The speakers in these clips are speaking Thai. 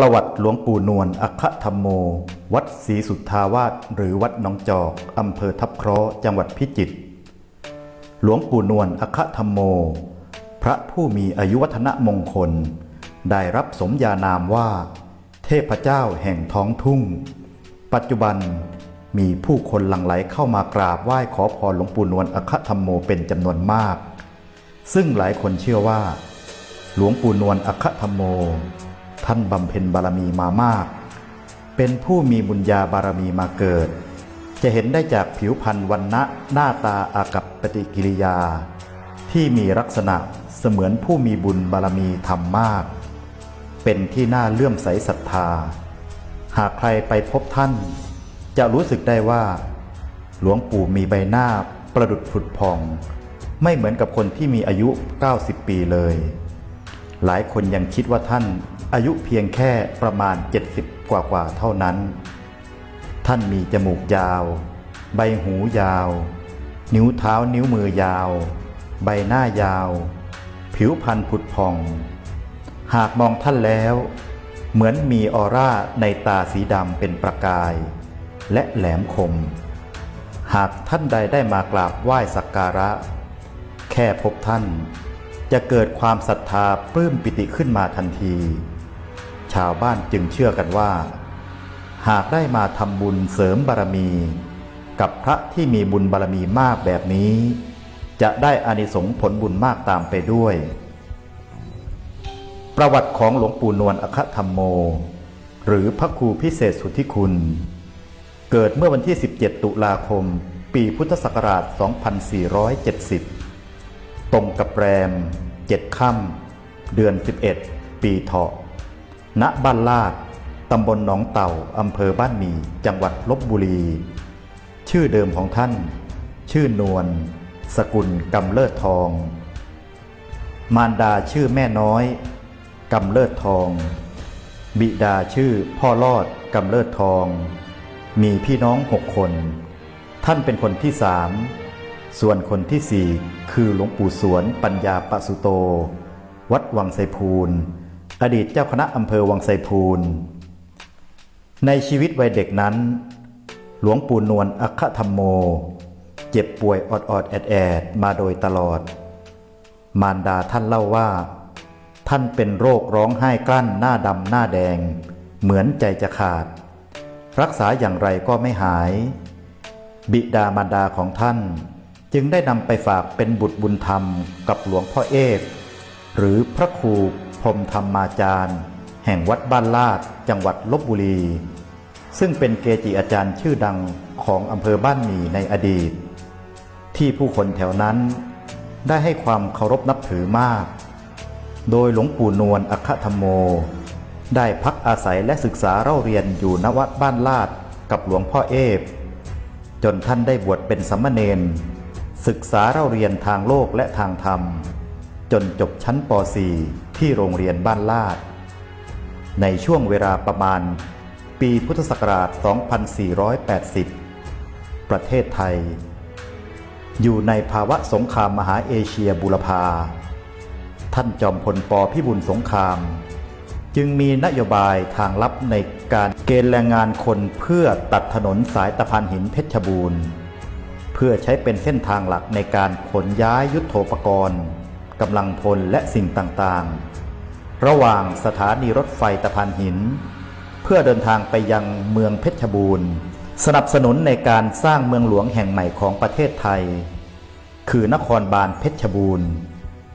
ประวัติหลวงปู่นวลอัคธรรมโม วัดศรีสุทธาวาสหรือวัดหนองจอกอำเภอทับเคราะห์จังหวัดพิจิตรหลวงปู่นวลอัคธรรมโม พระผู้มีอายุวัฒนมงคล ได้รับสมญานามว่า เทพเจ้าแห่งท้องทุ่ง ปัจจุบันมีผู้คนหลั่งไหลเข้ามากราบไหว้ขอพรหลวงปู่นวลอัคธรรมโมเป็นจำนวนมาก ซึ่งหลายคนเชื่อว่า หลวงปู่นวลอัคธรรมโม ท่านบำเพ็ญบารมีมามาก เป็นผู้มีบุญญาบารมีมาเกิด จะเห็นได้จากผิวพรรณวันนะหน้าตาอากับปฏิกิริยา ที่มีลักษณะเสมือนผู้มีบุญบารมีทำมาก เป็นที่น่าเลื่อมใสศรัทธา หากใครไปพบท่าน จะรู้สึกได้ว่า หลวงปู่มีใบหน้าประดุดผุดพอง ไม่เหมือนกับคนที่มีอายุ 90 ปีเลย หลายคนยังคิดว่าท่าน อายุเพียงแค่ประมาณ 70 กว่ากว่าเท่านั้น ท่านมีจมูกยาว ใบหูยาว นิ้วเท้านิ้วมือยาว ใบหน้ายาว ผิวพรรณผุดพอง หากมองท่านแล้ว เหมือนมีออร่าในตาสีดำเป็นประกาย และแหลมคม หากท่านใดได้มากราบไหว้สักการะ แค่พบท่านจะเกิดความศรัทธาปลื้มปิติขึ้นมาทันที ชาวบ้านจึงเชื่อกันว่า หากได้มาทำบุญเสริมบารมี กับพระที่มีบุญบารมีมากแบบนี้ จะได้อานิสงส์ผลบุญมากตามไปด้วย ประวัติของหลวงปู่นวลอคธรรมโม หรือพระครูพิเศษสุทธิคุณ เกิดเมื่อวันที่ 17 ตุลาคม ปีพุทธศักราช 2470 ตรงกับแรมเจ็ดค่ำเดือน 11 ปีเถาะ ณบ้านลาดตำบลหนองเต่าอำเภอบ้านหมีจังหวัดลบบุรี ชื่อเดิมของท่าน ชื่อนวลสกุลกำเลิศทอง มารดาชื่อแม่น้อยกำเลิศทอง บิดาชื่อพ่อรอดกำเลิศทอง มีพี่น้องหกคน ท่านเป็นคนที่สาม ส่วนคนที่สี่คือหลวงปู่สวนปัญญาปสุโต วัดวังไซพูน อดีตเจ้าคณะอำเภอวังไซพูนในชีวิตวัยเด็กนั้น หลวงปู่นวลอัคธรรมโม เจ็บป่วยอดอดๆแอดแอดๆมาโดยตลอด มารดาท่านเล่าว่า ท่านเป็นโรคร้องไห้กลั้นหน้าดำหน้าแดง เหมือนใจจะขาด รักษาอย่างไรก็ไม่หาย บิดามารดาของท่านจึงได้นำไปฝากเป็นบุตรบุญธรรมกับหลวงพ่อเอกหรือพระครู มธรรมาจารย์ แห่งวัดบ้านลาดจังหวัดลบบุรี ซึ่งเป็นเกจิอาจารย์ชื่อดังของอำเภอบ้านหมี่ในอดีต ที่ผู้คนแถวนั้นได้ให้ความเคารพนับถือมาก โดยหลวงปู่นวลอคธรรมโม ได้พักอาศัยและศึกษาเล่าเรียนอยู่ณวัดบ้านลาดกับหลวงพ่อเอฟ จนท่านได้บวชเป็นสัมมาเนนศึกษาเล่าเรียนทางโลกและทางธรรม จนจบชั้นป .4 ที่โรงเรียนบ้านลาด ในช่วงเวลาประมาณ ปีพุทธศักราช 2480 ประเทศไทย อยู่ในภาวะสงครามมหาเอเชียบุรพา ท่านจอมพลปพิบูลสงคราม จึงมีนโยบายทางลับในการเกณฑ์แรงงานคนเพื่อตัดถนนสายตะพานหินเพชรบูรณ์ เพื่อใช้เป็นเส้นทางหลักในการขนย้ายยุทโธปกรณ์ กำลังพลและสิ่งต่างๆ ระหว่างสถานีรถไฟตะพานหิน เพื่อเดินทางไปยังเมืองเพชรบูรณ์ สนับสนุนในการสร้างเมืองหลวงแห่งใหม่ของประเทศไทย คือนครบาลเพชรบูรณ์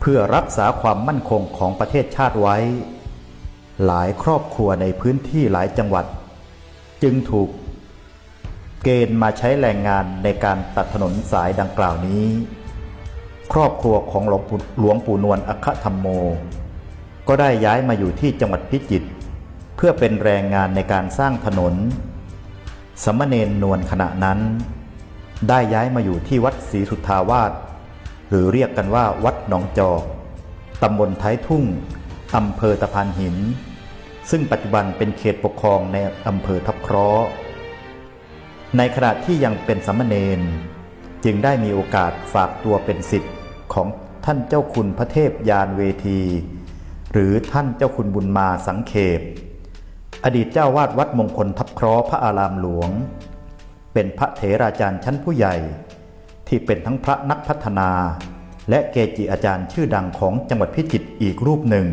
เพื่อรักษาความมั่นคงของประเทศชาติไว้ หลายครอบครัวในพื้นที่หลายจังหวัด จึงถูกเกณฑ์มาใช้แรงงานในการตัดถนนสายดังกล่าวนี้ ครอบครัวของหลวงปู่หลวงปู่นวลอัคธรรมโม ก็ได้ย้ายมาอยู่ที่จังหวัดพิจิตรเพื่อเป็นแรงงานในการสร้างถนน สมณเณรนวลขณะนั้น ได้ย้ายมาอยู่ที่วัดศรีสุทธาวาสหรือเรียกกันว่าวัดหนองจอกตำบลท้ายทุ่งอำเภอตะพานหิน ซึ่งปัจจุบันเป็นเขตปกครองในอำเภอทับเคราะห์ในขณะที่ยังเป็นสามเณรจึงได้มีโอกาสฝากตัวเป็นสิทธิ์ ของท่านเจ้าคุณพระเทพยานเวที หรือท่านเจ้าคุณบุญมาสังเขปอดีตเจ้าวาดวัดมงคลทับคราะห์พระอารามหลวง เป็นพระเถราจารย์ชั้นผู้ใหญ่ ที่เป็นทั้งพระนักพัฒนา และเกจิอาจารย์ชื่อดังของจังหวัดพิจิตรอีกรูปหนึ่ง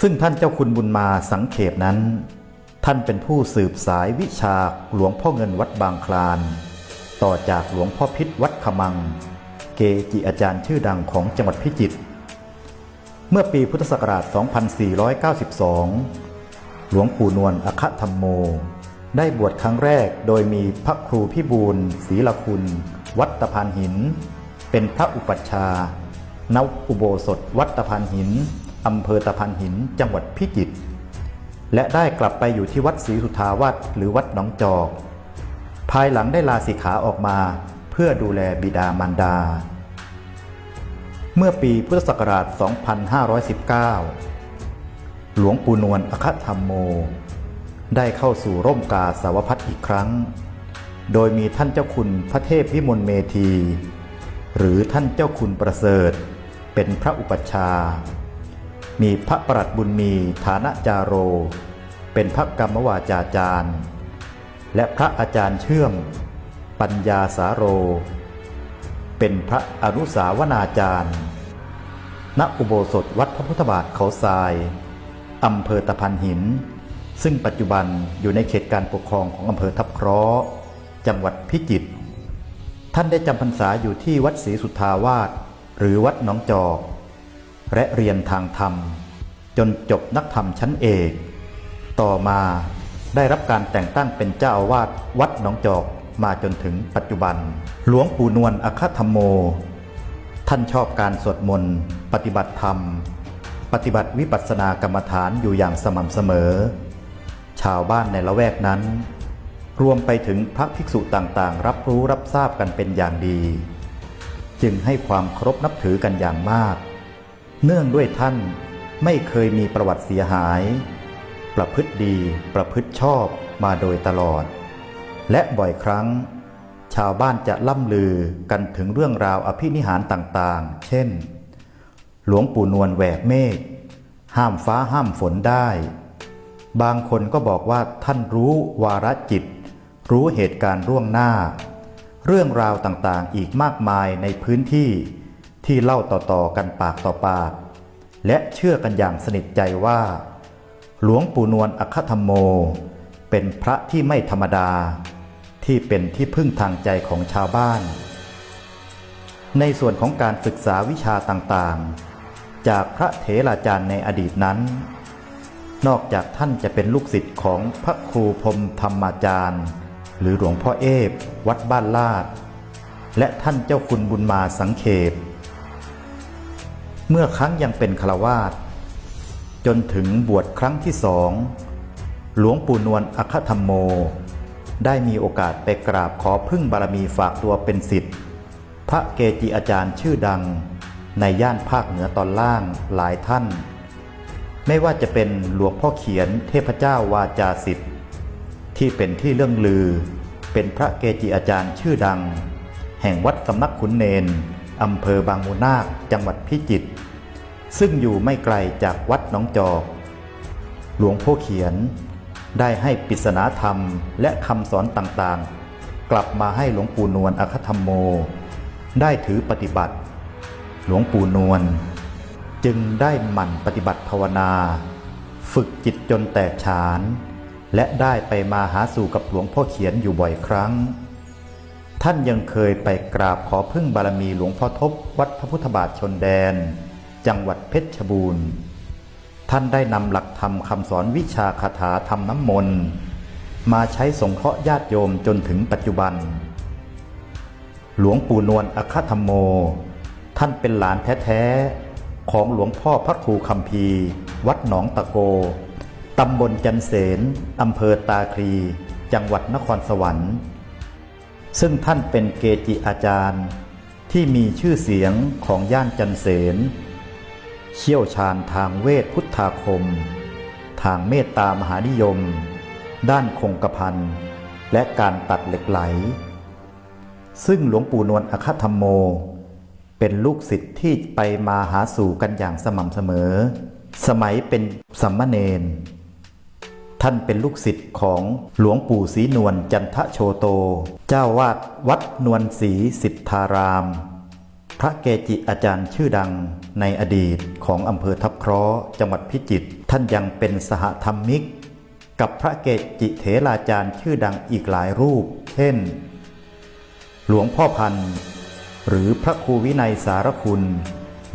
ซึ่งท่านเจ้าคุณบุญมาสังเขปนั้น ท่านเป็นผู้สืบสายวิชาหลวงพ่อเงินวัดบางคลาน ต่อจากหลวงพ่อพิษวัดขมัง เกจิอาจารย์ชื่อดังของจังหวัดพิจิตร เมื่อปีพุทธศักราช 2492 หลวงปู่นวลอคธรรมโม ได้บวชครั้งแรกโดยมีพระครูพิบูลศรีละคุณ วัดตะพานหิน เป็นพระอุปัชฌาย์ณอุโบสถวัดตะพานหินอำเภอตะพานหินจังหวัดพิจิตรและได้กลับไปอยู่ที่วัดศรีสุทาวัดหรือวัดหนองจอก ภายหลังได้ลาสิกขาออกมา เพื่อดูแลบิดามารดา เมื่อปีพุทธศักราช 2519 หลวงปู่นวลอคธรรมโม ได้เข้าสู่ร่มกาสาวพัฒอีกครั้ง โดยมีท่านเจ้าคุณพระเทพวิมลเมธี หรือท่านเจ้าคุณประเสริฐ เป็นพระอุปัชฌาย์มีพระประหลัดบุญมีฐานะจาโร เป็นพระกรรมวาจาจารย์ และพระอาจารย์เชื่อม ปัญญาสาโร เป็นพระอนุสาวนาจารย์ ณอุโบสถวัดพระพุทธบาทเขาทรายอำเภอตะพันหิน ซึ่งปัจจุบันอยู่ในเขตการปกครองของอำเภอทับเคราะห์จังหวัดพิจิตรท่านได้จำพรรษาอยู่ที่วัดศรีสุทธาวาสหรือวัดหนองจอกและเรียนทางธรรม จนจบนักธรรมชั้นเอก ต่อมา ได้รับการแต่งตั้งเป็นเจ้าอาวาสวัดหนองจอกมาจนถึงปัจจุบัน หลวงปู่นวลอคธรรมโม ท่านชอบการสวดมนต์ ปฏิบัติธรรม ปฏิบัติวิปัสสนากรรมฐานอยู่อย่างสม่ำเสมอ ชาวบ้านในละแวกนั้น รวมไปถึงพระภิกษุต่างๆ รับรู้รับทราบกันเป็นอย่างดี จึงให้ความเคารพนับถือกันอย่างมาก เนื่องด้วยท่านไม่เคยมีประวัติเสียหาย ประพฤติดีประพฤติชอบมาโดยตลอด และบ่อยครั้ง ชาวบ้านจะล่ำลือกันถึงเรื่องราวอภินิหารต่างๆ เช่น หลวงปู่นวลแหวกเมฆห้ามฟ้าห้ามฝนได้ บางคนก็บอกว่าท่านรู้วาระจิต รู้เหตุการณ์ล่วงหน้า เรื่องราวต่างๆอีกมากมายในพื้นที่ที่เล่าต่อๆกันปากต่อปาก และเชื่อกันอย่างสนิทใจว่า หลวงปู่นวลอคธรรมโม เป็นพระที่ไม่ธรรมดา ที่เป็นที่พึ่งทางใจของชาวบ้าน ในส่วนของการศึกษาวิชาต่างๆ จากพระเถราจารย์ในอดีตนั้น นอกจากท่านจะเป็นลูกศิษย์ของพระครูพรมธรรมาจารย์ หรือหลวงพ่อเอฟวัดบ้านลาด และท่านเจ้าคุณบุญมาสังเขปเมื่อครั้งยังเป็นฆราวาส จนถึงบวชครั้งที่สอง หลวงปู่นวลอคธรรมโม ได้มีโอกาสไปกราบขอพึ่งบารมีฝากตัวเป็นสิทธิ์พระเกจิอาจารย์ชื่อดัง ในย่านภาคเหนือตอนล่างหลายท่าน ไม่ว่าจะเป็นหลวงพ่อเขียนเทพเจ้าวาจาสิทธิ์ที่เป็นที่เรื่องลือ เป็นพระเกจิอาจารย์ชื่อดัง แห่งวัดสำนักขุนเนนอำเภอบางมูนาคจังหวัดพิจิตร ซึ่งอยู่ไม่ไกลจากวัดหนองจอก หลวงพ่อเขียน ได้ให้ปริศนาธรรมและคำสอนต่างๆ กลับมาให้หลวงปู่นวลอคธรรมโม ได้ถือปฏิบัติ หลวงปู่นวลจึงได้หมั่นปฏิบัติภาวนา ฝึกจิตจนแตกฉาน และได้ไปมาหาสู่กับหลวงพ่อเขียนอยู่บ่อยครั้ง ท่านยังเคยไปกราบขอพึ่งบารมีหลวงพ่อทบวัดพระพุทธบาทชนแดน จังหวัดเพชรบูรณ์ ท่านได้นำหลักธรรมคำสอนวิชาคาถาทำน้ำมนต์มาใช้สงเคราะห์ญาติโยมจนถึงปัจจุบัน หลวงปู่นวลอคธรรมโม ท่านเป็นหลานแท้ๆ ของหลวงพ่อพระครูคัมภีวัดหนองตะโก ตำบลจันเสนอำเภอตาคลี จังหวัดนครสวรรค์ ซึ่งท่านเป็นเกจิอาจารย์ที่มีชื่อเสียงของย่านจันเสน เชี่ยวชาญทางเวทพุทธาคม ทางเมตตามหานิยม ด้านคงกระพันและการตัดเหล็กไหล ซึ่งหลวงปู่นวลอคธรรมโม เป็นลูกศิษย์ที่ไปมาหาสู่กันอย่างสม่ำเสมอ สมัยเป็นสัมมเนนท่านเป็นลูกศิษย์ของหลวงปู่ศรีนวลจันทโชโต เจ้าวาดวัดนวลศรีสิทธาราม พระเกจิอาจารย์ชื่อดัง ในอดีตของอำเภอทับเคราะห์จังหวัดพิจิตรท่านยังเป็นสหธรรมิก กับพระเกจิเถราจารย์ชื่อดังอีกหลายรูป เช่น หลวงพ่อพันธ์ หรือพระครูวินัยสารคุณ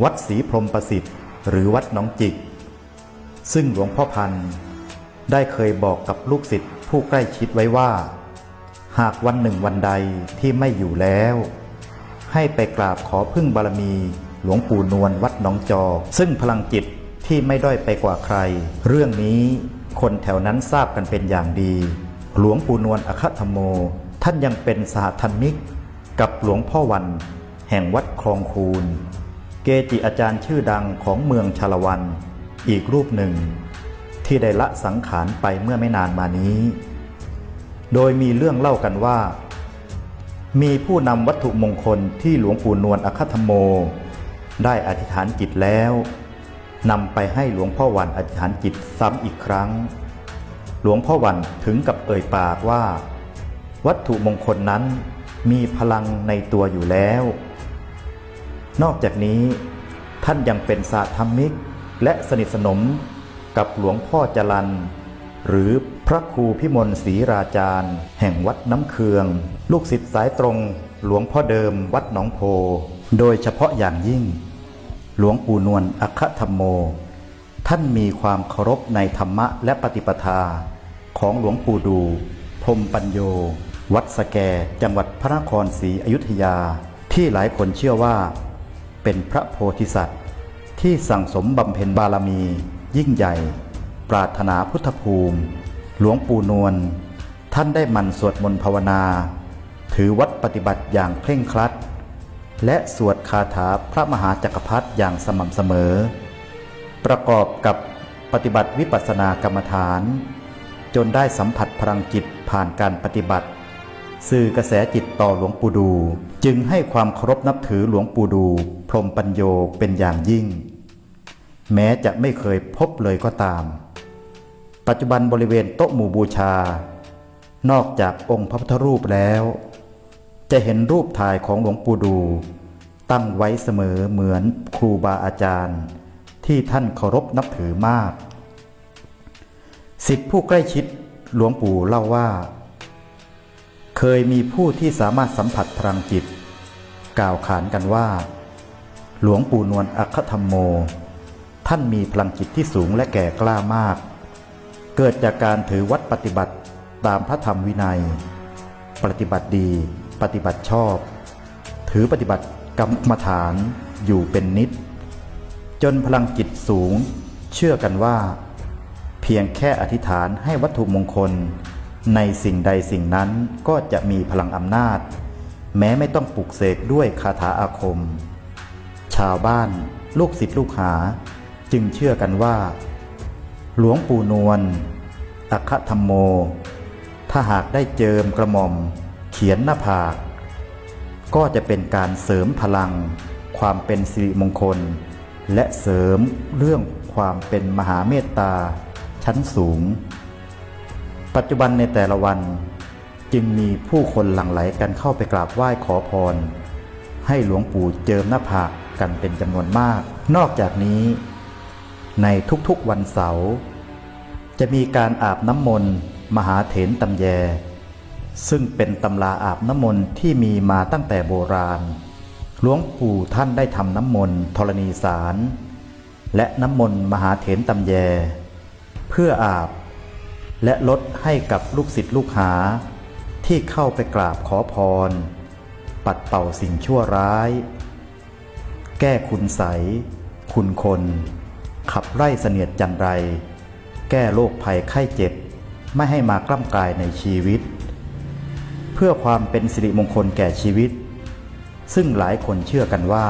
วัดศรีพรมประสิทธิ์ หรือวัดหนองจิก ซึ่งหลวงพ่อพันธ์ได้เคยบอกกับลูกศิษย์ผู้ใกล้ชิดไว้ว่า หากวันหนึ่งวันใดที่ไม่อยู่แล้ว ให้ไปกราบขอพึ่งบารมี หลวงปู่นวลวัดหนองจอกซึ่งพลังจิตที่ไม่ด้อยไปกว่าใคร เรื่องนี้คนแถวนั้นทราบกันเป็นอย่างดี หลวงปู่นวลอคธรรมโม ท่านยังเป็นสหธรรมิก กับหลวงพ่อวัน แห่งวัดคลองคูนเกจิอาจารย์ชื่อดังของเมืองชาละวัน อีกรูปหนึ่ง ที่ได้ละสังขารไปเมื่อไม่นานมานี้ โดยมีเรื่องเล่ากันว่า มีผู้นำวัตถุมงคลที่หลวงปู่นวลอคธรรมโม ได้อธิษฐานจิตแล้วนำไปให้หลวงพ่อวันอธิษฐานจิตซ้ำอีกครั้ง หลวงพ่อวันถึงกับเอ่ยปากว่า วัตถุมงคลนั้นมีพลังในตัวอยู่แล้ว นอกจากนี้ ท่านยังเป็นสาธรรมิก และสนิทสนมกับหลวงพ่อจรันหรือพระครูพิมลศรีราจารย์ แห่งวัดน้ำเคือง ลูกศิษย์สายตรงหลวงพ่อเดิมวัดหนองโพ โดยเฉพาะอย่างยิ่ง หลวงปู่นวลอคธรรมโม ท่านมีความเคารพในธรรมะและปฏิปทา ของหลวงปู่ดู พรมปัญโย วัดสแก จังหวัดพระนครศรีอยุธยา ที่หลายคนเชื่อว่า เป็นพระโพธิสัตว์ ที่สั่งสมบำเพ็ญบารมี ยิ่งใหญ่ ปรารถนาพุทธภูมิ หลวงปู่นวลท่านได้มันสวดมนต์ภาวนา ถือวัดปฏิบัติอย่างเคร่งครัด และสวดคาถาพระมหาจักรพรรดิอย่างสม่ำเสมอ ประกอบกับปฏิบัติวิปัสสนากรรมฐาน จนได้สัมผัสพลังจิตผ่านการปฏิบัติ สื่อกระแสจิตต่อหลวงปู่ดู จึงให้ความเคารพนับถือหลวงปู่ดู พรมปัญโยเป็นอย่างยิ่ง แม้จะไม่เคยพบเลยก็ตาม ปัจจุบันบริเวณโต๊ะหมู่บูชา นอกจากองค์พระพุทธรูปแล้ว จะเห็นรูปถ่ายของหลวงปู่ดู ตั้งไว้เสมอเหมือนครูบาอาจารย์ ที่ท่านเคารพนับถือมากสิทธิผู้ใกล้ชิดหลวงปู่เล่าว่า เคยมีผู้ที่สามารถสัมผัสพลังจิต กล่าวขานกันว่า หลวงปู่นวลอัคธรรมโม ท่านมีพลังจิตที่สูงและแก่กล้ามาก เกิดจากการถือวัดปฏิบัติตามพระธรรมวินัย ปฏิบัติดี ปฏิบัติชอบ ถือปฏิบัติกรรมฐานอยู่เป็นนิด จนพลังจิตสูง เชื่อกันว่า เพียงแค่อธิษฐานให้วัตถุมงคล ในสิ่งใดสิ่งนั้นก็จะมีพลังอำนาจ แม้ไม่ต้องปลุกเสกด้วยคาถาอาคม ชาวบ้านลูกศิษย์ลูกหา จึงเชื่อกันว่า หลวงปู่นวลอัคธรรมโม ถ้าหากได้เจิมกระหม่อม เขียนหน้าผาก ก็จะเป็นการเสริมพลัง ความเป็นสิริมงคล และเสริมเรื่องความเป็นมหาเมตตา ชั้นสูง ปัจจุบันในแต่ละวันจึงมีผู้คนหลั่งไหลกันเข้าไปกราบไหว้ขอพร ให้หลวงปู่เจิมหน้าผากกันเป็นจำนวนมาก นอกจากนี้ ในทุกๆวันเสาร์จะมีการอาบน้ำมนต์ มหาเถรตำแย ซึ่งเป็นตำราอาบน้ำมนต์ที่มีมาตั้งแต่โบราณ หลวงปู่ท่านได้ทำน้ำมนต์ธรณีสาร และน้ำมนต์มหาเถรตำแย เพื่ออาบ และลดให้กับลูกศิษย์ลูกหา ที่เข้าไปกราบขอพร ปัดเป่าสิ่งชั่วร้าย แก้คุณใส คุณคน ขับไล่เสนียดจันไร แก้โรคภัยไข้เจ็บ ไม่ให้มากล้ำกายในชีวิต เพื่อความเป็นสิริมงคลแก่ชีวิต ซึ่งหลายคนเชื่อกันว่า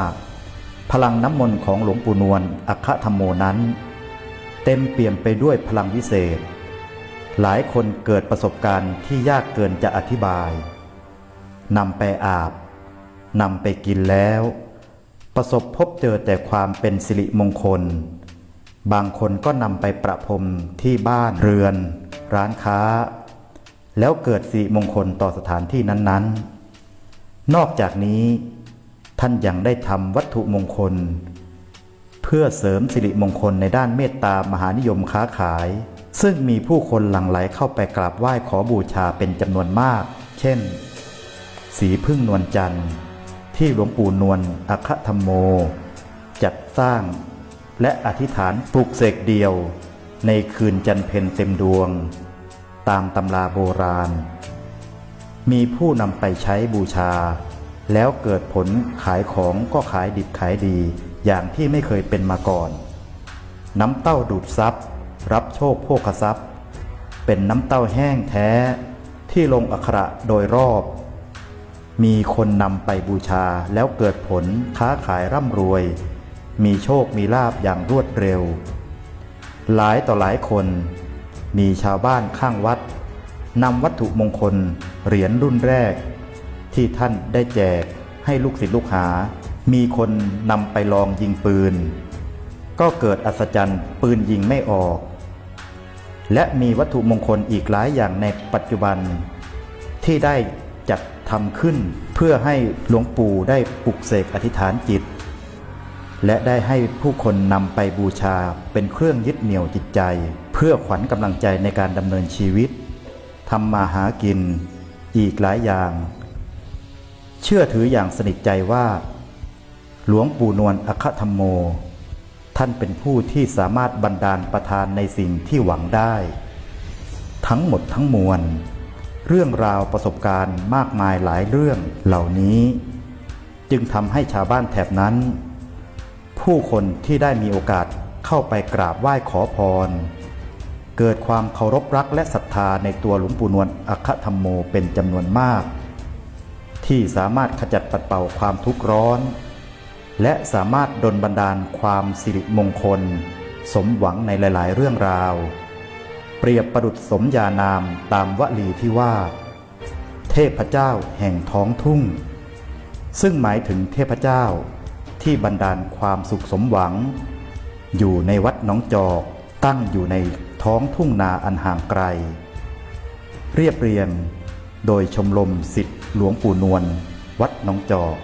พลังน้ำมนต์ของหลวงปู่นวลอัคธรรมโมนั้น เต็มเปี่ยมไปด้วยพลังวิเศษ หลายคนเกิดประสบการณ์ที่ยากเกินจะอธิบายนำไปอาบนำไปกินแล้ว ประสบพบเจอแต่ความเป็นสิริมงคล บางคนก็นำไปประพรมที่บ้านเรือน ร้านค้า แล้วเกิดสิริมงคลต่อสถานที่นั้น ๆ นอกจากนี้ท่านยังได้ทำวัตถุมงคล เพื่อเสริมสิริมงคลในด้านเมตตามหานิยมค้าขาย ซึ่งมีผู้คนหลั่งไหลเข้าไปกราบไหว้ขอบูชาเป็นจำนวนมาก เช่น สีพึ่งนวลจันทร์ ที่หลวงปู่นวลอัคธรรมโม จัดสร้าง และอธิษฐานปลุกเสกเดียว ในคืนจันเพ็ญเต็มดวง ตามตำราโบราณ มีผู้นำไปใช้บูชา แล้วเกิดผลขายของก็ขายดิบขายดีอย่างที่ไม่เคยเป็นมาก่อน น้ำเต้าดูดซับรับโชคโภคทรัพย์ เป็นน้ำเต้าแห้งแท้ ที่ลงอักขระโดยรอบ มีคนนำไปบูชาแล้วเกิดผลค้าขายร่ำรวย มีโชคมีลาบอย่างรวดเร็ว หลายต่อหลายคน มีชาวบ้านข้างวัดนำวัตถุมงคลเหรียญรุ่นแรก ที่ท่านได้แจกให้ลูกศิษย์ลูกหา มีคนนำไปลองยิงปืน ก็เกิดอัศจรรย์ปืนยิงไม่ออก และมีวัตถุมงคลอีกหลายอย่างในปัจจุบัน ที่ได้จัดทำขึ้นเพื่อให้หลวงปู่ได้ปลุกเสกอธิษฐานจิต และได้ให้ผู้คนนำไปบูชาเป็นเครื่องยึดเหนี่ยวจิตใจ เพื่อขวัญกำลังใจในการดำเนินชีวิตทำมาหากินอีกหลายอย่าง เชื่อถืออย่างสนิทใจว่า หลวงปู่นวลอคคธรรมโม ท่านเป็นผู้ที่สามารถบันดาลประทานในสิ่งที่หวังได้ ทั้งหมดทั้งมวล เรื่องราวประสบการณ์มากมายหลายเรื่องเหล่านี้ จึงทำให้ชาวบ้านแถบนั้น ผู้คนที่ได้มีโอกาสเข้าไปกราบไหว้ขอพร เกิดความเคารพรักและศรัทธาในตัวหลวงปู่นวลอัคธรรมโมเป็นจำนวนมาก ที่สามารถขจัดปัดเป่าความทุกข์ร้อน และสามารถดลบันดาลความสิริมงคล สมหวังในหลาย ๆ เรื่องราว เปรียบประดุษสมญานามตามวลีที่ว่า เทพเจ้าแห่งท้องทุ่ง ซึ่งหมายถึงเทพเจ้าที่บันดาลความสุขสมหวัง อยู่ในวัดน้องจอกตั้งอยู่ใน ท้องทุ่งนาอันห่างไกล เรียบเรียงโดยชมรมสิทธิหลวงปู่นวลวัดหน้องจอก